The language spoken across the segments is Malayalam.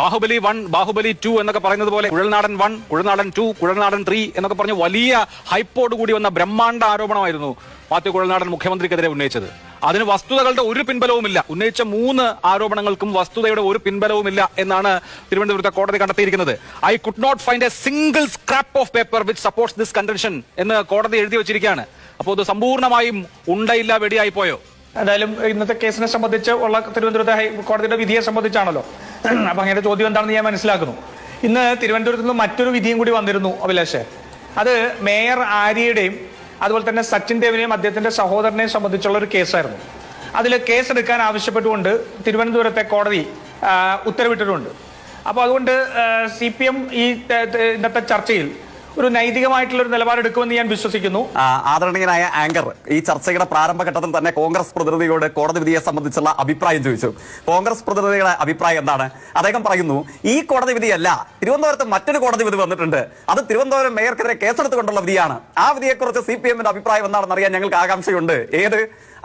ബാഹുബലി വൺ ബാഹുബലി ടു എന്നൊക്കെ പറയുന്നത് പോലെ Kuzhalnadan one Kuzhalnadan two Kuzhalnadan three എന്നൊക്കെ പറഞ്ഞ് വലിയ ഹൈപ്പോട് കൂടി വന്ന ബ്രഹ്മാണ്ട ആരോപണമായിരുന്നു മാത്യു കുഴൽനാടൻ മുഖ്യമന്ത്രിക്കെതിരെ ഉന്നയിച്ചത്. അതിന് വസ്തുതകളുടെ ഒരു പിൻബലവുമില്ല. ഉന്നയിച്ച മൂന്ന് ആരോപണങ്ങൾക്കും വസ്തുതയുടെ ഒരു പിൻബലവുമില്ല എന്നാണ് തിരുവനന്തപുരത്തെ കോടതി കണ്ടെത്തിയിരിക്കുന്നത്. I could not find a single scrap of paper which supports this contention എന്ന് കോടതി എഴുതി വെച്ചിരിക്കുകയാണ്. അപ്പോൾ ഇത് സമ്പൂർണമായും ഉണ്ടയില്ല വെടിയായി പോയോ? എന്തായാലും ഇന്നത്തെ കേസിനെ സംബന്ധിച്ച് ഉള്ള തിരുവനന്തപുരത്തെ ഹൈക്കോടതിയുടെ വിധിയെ സംബന്ധിച്ചാണല്ലോ. അപ്പൊ അങ്ങയുടെ ചോദ്യം എന്താണെന്ന് ഞാൻ മനസ്സിലാക്കുന്നു. ഇന്ന് തിരുവനന്തപുരത്ത് നിന്ന് മറ്റൊരു വിധിയും കൂടി വന്നിരുന്നു അഭിലാഷേ. അത് മേയർ ആര്യയുടെയും അതുപോലെ തന്നെ സച്ചിൻ ദേവിനെയും അദ്ദേഹത്തിന്റെ സഹോദരനെയും സംബന്ധിച്ചുള്ള ഒരു കേസായിരുന്നു. അതിൽ കേസെടുക്കാൻ ആവശ്യപ്പെട്ടുകൊണ്ട് തിരുവനന്തപുരത്തെ കോടതി ഉത്തരവിട്ടിട്ടുണ്ട്. അപ്പോൾ അതുകൊണ്ട് സി പി എം ഈ ഇന്നത്തെ ചർച്ചയിൽ ഒരു നൈതികമായിട്ടുള്ള ഒരു നിലപാടെടുക്കുമെന്ന് ഞാൻ വിശ്വസിക്കുന്നു. ആദരണീയനായ ആങ്കർ ഈ ചർച്ചയുടെ പ്രാരംഭഘട്ടത്തിൽ തന്നെ കോൺഗ്രസ് പ്രതിനിധിയോട് കോടതി വിധിയെ സംബന്ധിച്ചുള്ള അഭിപ്രായം ചോദിച്ചു. കോൺഗ്രസ് പ്രതിനിധിയുടെ അഭിപ്രായം എന്താണ്? അദ്ദേഹം പറയുന്നു ഈ കോടതി വിധിയല്ല തിരുവനന്തപുരത്ത് മറ്റൊരു കോടതി വിധി വന്നിട്ടുണ്ട്. അത് തിരുവനന്തപുരം മേയർക്കെതിരെ കേസെടുത്തുകൊണ്ടുള്ള വിധിയാണ്. ആ വിധിയെക്കുറിച്ച് സി പി എമ്മിന്റെ അഭിപ്രായം എന്താണെന്ന് അറിയാൻ ഞങ്ങൾക്ക് ആകാംക്ഷയുണ്ട്. ഏത്?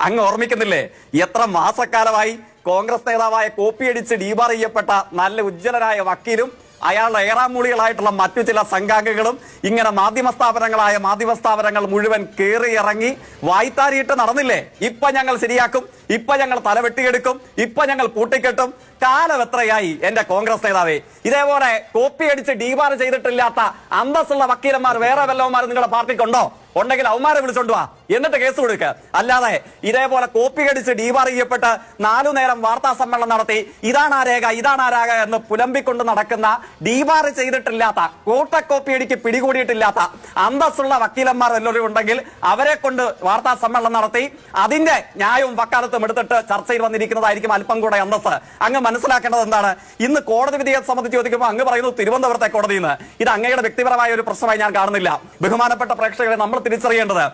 അങ്ങ് ഓർമ്മിക്കുന്നില്ലേ? എത്ര മാസക്കാലമായി കോൺഗ്രസ് നേതാവായ കോപ്പിയടിച്ച് ഡീബാർ ചെയ്യപ്പെട്ട നല്ല ഉജ്ജ്വലരായ വക്കീലും അയാളുടെ ഏറാമൂളികളായിട്ടുള്ള മറ്റു ചില സംഘാംഗങ്ങളും ഇങ്ങനെ മാധ്യമ സ്ഥാപനങ്ങളായ മാധ്യമ സ്ഥാപനങ്ങൾ മുഴുവൻ കയറി ഇറങ്ങി വായ്ത്താരിയിട്ട് നടന്നില്ലേ? ഇപ്പൊ ഞങ്ങൾ ശരിയാക്കും ഇപ്പൊ ഞങ്ങൾ തലവെട്ടിയെടുക്കും ഇപ്പൊ ഞങ്ങൾ പൂട്ടിക്കെട്ടും കാലം എത്രയായി എന്റെ കോൺഗ്രസ് നേതാവേ? ഇതേപോലെ കോപ്പി അടിച്ച് ഡീബാർ ചെയ്തിട്ടില്ലാത്ത അന്തസ്സുള്ള വക്കീലന്മാർ വേറെ വല്ലവന്മാർ നിങ്ങളുടെ പാർട്ടിക്കുണ്ടോ? ഉണ്ടെങ്കിൽ അവന്മാരെ വിളിച്ചോണ്ട് വാ. എന്നിട്ട് കേസ് കൊടുക്കുക. അല്ലാതെ ഇതേപോലെ കോപ്പി കടിച്ച് ഡീബാർ ചെയ്യപ്പെട്ട് നാലു നേരം വാർത്താ സമ്മേളനം നടത്തി ഇതാണ് ആ രേഖ ഇതാണ് ആ രേഖ എന്ന് പുലമ്പിക്കൊണ്ട് നടക്കുന്ന ഡീബാർ ചെയ്തിട്ടില്ലാത്ത കൂട്ടക്കോപ്പി അടിക്ക് പിടികൂടിയിട്ടില്ലാത്ത അന്തസ്സുള്ള വക്കീലന്മാർ എല്ലാവരും ഉണ്ടെങ്കിൽ അവരെ കൊണ്ട് വാർത്താ സമ്മേളനം നടത്തി അതിന്റെ ന്യായവും വക്കാലത്തും എടുത്തിട്ട് ചർച്ചയിൽ വന്നിരിക്കുന്നതായിരിക്കും അല്പം കൂടെ അന്തസ് അങ്ങ് മനസ്സിലാക്കേണ്ടത് എന്താണ്? ഇന്ന് കോടതി വിധിയെ സംബന്ധിച്ച് ചോദിക്കുമ്പോൾ അങ്ങ് പറയുന്നു തിരുവനന്തപുരത്തെ കോടതിയിൽ നിന്ന് ഇത് അങ്ങയുടെ വ്യക്തിപരമായ ഒരു പ്രശ്നമായി ഞാൻ കാണുന്നില്ല. ബഹുമാനപ്പെട്ട പ്രേക്ഷകരെ നമ്മൾ തിരിച്ചറിയേണ്ടത്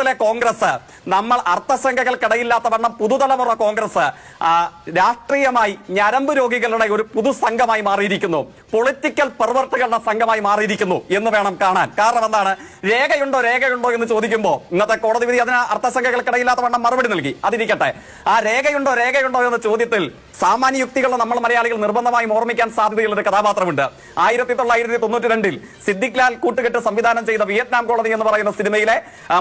കേരളത്തിലെ കോൺഗ്രസ് നമ്മൾ അർത്ഥസംഖ്യകൾക്കിടയില്ലാത്ത വണ്ണം പുതുതലമുറ കോൺഗ്രസ് രാഷ്ട്രീയമായി ഞരമ്പ് രോഗികളുടെ ഒരു പുതു സംഘമായി മാറിയിരിക്കുന്നു. പൊളിറ്റിക്കൽ പെർവർട്ടുകളുടെ സംഘമായി മാറിയിരിക്കുന്നു എന്ന് വേണം കാണാൻ. കാരണം എന്താണ്? രേഖയുണ്ടോ രേഖയുണ്ടോ എന്ന് ചോദിക്കുമ്പോൾ ഇന്നത്തെ കോടതി വിധി അതിന് അർത്ഥസംഖ്യകൾക്കിടയില്ലാത്ത വണ്ണം മറുപടി നൽകി. അതിരിക്കട്ടെ. ആ രേഖയുണ്ടോ രേഖയുണ്ടോ എന്ന ചോദ്യത്തിൽ സാമാന്യ യുക്തികളെ നമ്മൾ മലയാളികൾ നിർബന്ധമായും ഓർമ്മിക്കാൻ സാധ്യതയുള്ള ഒരു കഥാപാത്രമുണ്ട്. ആയിരത്തി തൊള്ളായിരത്തി തൊണ്ണൂറ്റി രണ്ടിൽ സിദ്ദിഖ് ലാൽ കൂട്ടുകെട്ട് സംവിധാനം ചെയ്ത വിയറ്റ്നാം കോളനി എന്ന് പറയുന്ന സിനിമയിലെ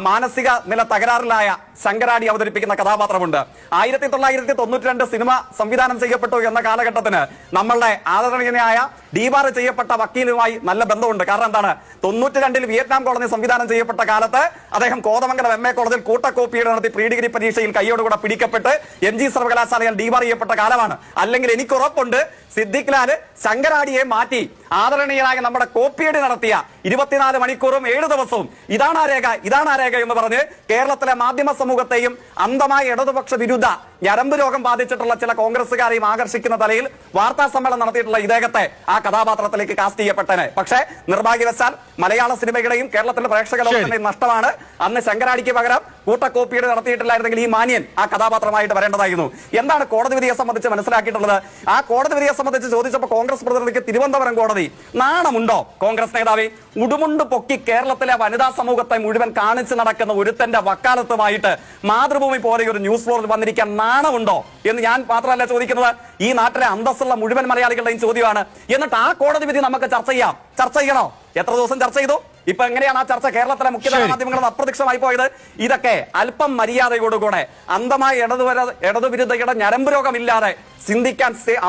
മാനസിക നില തകരാറിലായ ശങ്കരാടി അവതരിപ്പിക്കുന്ന കഥാപാത്രമുണ്ട്. ആയിരത്തി തൊള്ളായിരത്തി തൊണ്ണൂറ്റി രണ്ട് സിനിമ സംവിധാനം ചെയ്യപ്പെട്ടു എന്ന കാലഘട്ടത്തിന് നമ്മളുടെ ആദരണീയനായ ഡീബാർ ചെയ്യപ്പെട്ട വക്കീലുമായി നല്ല ബന്ധമുണ്ട്. കാരണം എന്താണ്? തൊണ്ണൂറ്റി രണ്ടിൽ വിയറ്റ്നാം കോടതി സംവിധാനം ചെയ്യപ്പെട്ട കാലത്ത് അദ്ദേഹം കോതമംഗലം എം എ കോളേജിൽ കൂട്ടക്കോപ്പിയുടെ നടത്തി പ്രീ ഡിഗ്രി പരീക്ഷയിൽ കൈയോടുകൂടെ പിടിക്കപ്പെട്ട് എം ജി സർവകലാശാലയിൽ ഡിബാർ ചെയ്യപ്പെട്ട കാലമാണ്. അല്ലെങ്കിൽ എനിക്ക് ഉറപ്പുണ്ട് സിദ്ദിഖ് ലാൽ ശങ്കരാടിയെ മാറ്റി. ആദരണീയനായ നമ്മുടെ കോപ്പിയടി നടത്തിയ ഇരുപത്തിനാല് മണിക്കൂറും ഏഴ് ദിവസവും ഇതാണ് ആ രേഖ ഇതാണ് ആ രേഖ എന്ന് പറഞ്ഞ് കേരളത്തിലെ മാധ്യമ സമൂഹത്തെയും അന്ധമായ ഇടതുപക്ഷ വിരുദ്ധ ഞരമ്പ് രോഗം ബാധിച്ചിട്ടുള്ള ചില കോൺഗ്രസുകാരെയും ആകർഷിക്കുന്ന തലയിൽ വാർത്താ സമ്മേളനം നടത്തിയിട്ടുള്ള ഇദ്ദേഹത്തെ ആ കഥാപാത്രത്തിലേക്ക് കാസ്റ്റ് ചെയ്യപ്പെട്ടനെ. പക്ഷേ നിർഭാഗ്യവശാൽ മലയാള സിനിമയുടെയും കേരളത്തിലെ പ്രേക്ഷക ലോകത്തിന്റെയും നഷ്ടമാണ്. അന്ന് ശങ്കരാടിക്ക് പകരം കൂട്ടക്കോപ്പിയുടെ നടത്തിയിട്ടില്ലായിരുന്നെങ്കിൽ ഈ മാന്യൻ ആ കഥാപാത്രമായിട്ട് വരേണ്ടതായിരുന്നു. എന്താണ് കോടതി വിധിയെ സംബന്ധിച്ച് മനസ്സിലാക്കിയിട്ടുള്ളത്? ആ കോടതി വിധിയെ സംബന്ധിച്ച് ചോദിച്ചപ്പോൾ കോൺഗ്രസ് പ്രതിനിധിക്ക് തിരുവനന്തപുരം കോടതി നാണമുണ്ടോ? കോൺഗ്രസ് നേതാവെ ഉടുമുണ്ട് പൊക്കി കേരളത്തിലെ വനിതാ സമൂഹത്തെ മുഴുവൻ കാണിച്ചു നടക്കുന്ന ഒരുത്തന്റെ വക്കാലത്തുമായിട്ട് മാതൃഭൂമി പോലെ ഒരു ന്യൂസ് ഫ്ലോറിൽ വന്നിരിക്കാൻ നാണമുണ്ടോ? എന്ന് ഞാൻ മാത്രമല്ല ചോദിക്കുന്നത്. ഈ നാട്ടിലെ അന്തസ്സുള്ള മുഴുവൻ മലയാളികളുടെയും ചോദ്യമാണ്. എന്നിട്ട് ആ കോടതി വിധി നമുക്ക് ചർച്ച ചെയ്യാം. ചർച്ച ചെയ്യണോ? എത്ര ദിവസം ചർച്ച ചെയ്തു? ഇപ്പൊ എങ്ങനെയാണ് ആ ചർച്ച കേരളത്തിലെ മുഖ്യ മാധ്യമങ്ങളിൽ അപ്രത്യക്ഷമായി പോയത്? ഇതൊക്കെ അല്പം മര്യാദയോടുകൂടെ അന്തമായ ഇടതുവര ഇടതുവിരുദ്ധയുടെ ഞരമ്പ് രോഗമില്ലാതെ ചിന്തിക്കാൻ സെ-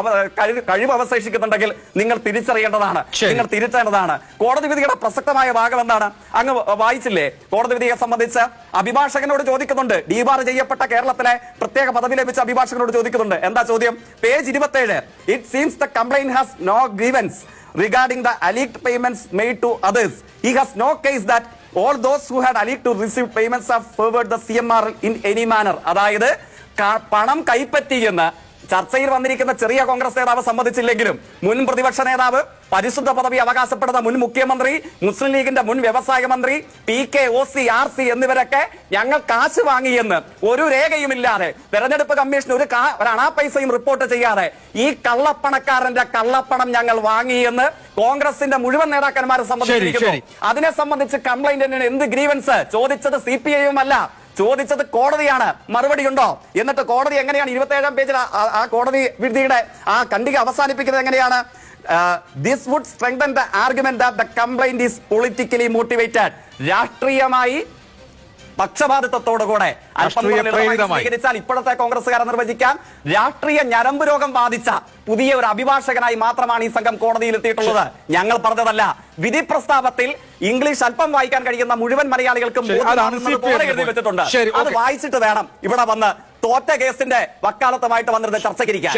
കഴിവ് അവശേഷിക്കുന്നുണ്ടെങ്കിൽ നിങ്ങൾ തിരിച്ചറിയേണ്ടതാണ്. നിങ്ങൾ തിരിച്ചേണ്ടതാണ് കോടതി വിധിയുടെ പ്രസക്തമായ ഭാഗം എന്താണ്? അങ്ങ് വായിച്ചില്ലേ? കോടതി വിധിയെ സംബന്ധിച്ച് അഭിഭാഷകനോട് ചോദിക്കുന്നുണ്ട്. ഡിബാർ ചെയ്യപ്പെട്ട കേരളത്തിലെ പ്രത്യേക പദവി ലഭിച്ച അഭിഭാഷകനോട് ചോദിക്കുന്നുണ്ട്. എന്താ ചോദ്യം? പേജ് ഇരുപത്തേഴ്. It seems the complaint has no grievance regarding the alleged payments made to others. He has no case that all those who had alleged to receive payments have favored the CMR in any manner. അതായത് പണം കൈപ്പറ്റി എന്ന് ചർച്ചയിൽ വന്നിരിക്കുന്ന ചെറിയ കോൺഗ്രസ് നേതാവ് സമ്മതിച്ചില്ലെങ്കിലും മുൻ പ്രതിപക്ഷ നേതാവ് പരിശുദ്ധ പദവി അവകാശപ്പെടുന്ന മുൻ മുഖ്യമന്ത്രി മുസ്ലിം ലീഗിന്റെ മുൻ വ്യവസായ മന്ത്രി P K O C R C എന്നിവരൊക്കെ ഞങ്ങൾ കാശ് വാങ്ങിയെന്ന് ഒരു രേഖയുമില്ലാതെ തെരഞ്ഞെടുപ്പ് കമ്മീഷൻ ഒരു പൈസയും റിപ്പോർട്ട് ചെയ്യാതെ ഈ കള്ളപ്പണക്കാരന്റെ കള്ളപ്പണം ഞങ്ങൾ വാങ്ങിയെന്ന് കോൺഗ്രസിന്റെ മുഴുവൻ നേതാക്കന്മാരെ സംബന്ധിച്ചിരിക്കുന്നു. അതിനെ സംബന്ധിച്ച് കംപ്ലൈന്റ് എന്ത് ഗ്രീവൻസ്? ചോദിച്ചത് സി പി ഐയും അല്ല ചോദിച്ചത് കോടതിയാണ്. മറുപടി ഉണ്ടോ എന്നിട്ട് കോടതി എങ്ങനെയാണ് ഇരുപത്തി ഏഴാം പേജിൽ ആ- കോടതി വിധിയുടെ ആ കണ്ടിക അവസാനിപ്പിക്കുന്നത് എങ്ങനെയാണ്? This would strengthen the argument that the complaint is politically motivated രാഷ്ട്രീയമായി പക്ഷപാതിത്വത്തോടുകൂടെ. സ്വീകരിച്ചാൽ ഇപ്പോഴത്തെ കോൺഗ്രസ്സുകാരെ നിർവചിക്കാം. രാഷ്ട്രീയ ഞരമ്പ് രോഗം ബാധിച്ച പുതിയ ഒരു അഭിഭാഷകനായി മാത്രമാണ് ഈ സംഘം കോടതിയിൽ എത്തിയിട്ടുള്ളത്. ഞങ്ങൾ പറഞ്ഞതല്ല. വിധി പ്രസ്താവത്തിൽ ഇംഗ്ലീഷ് അല്പം വായിക്കാൻ കഴിയുന്ന മുഴുവൻ മലയാളികൾക്കും എഴുതി വെച്ചിട്ടുണ്ട്. അത് വായിച്ചിട്ട് വേണം. ഇവിടെ വന്ന് തോറ്റ കേസിന്റെ വക്കാലത്തുമായിട്ട് വന്നിരുന്ന ചർച്ചയ്ക്കിരിക്കാൻ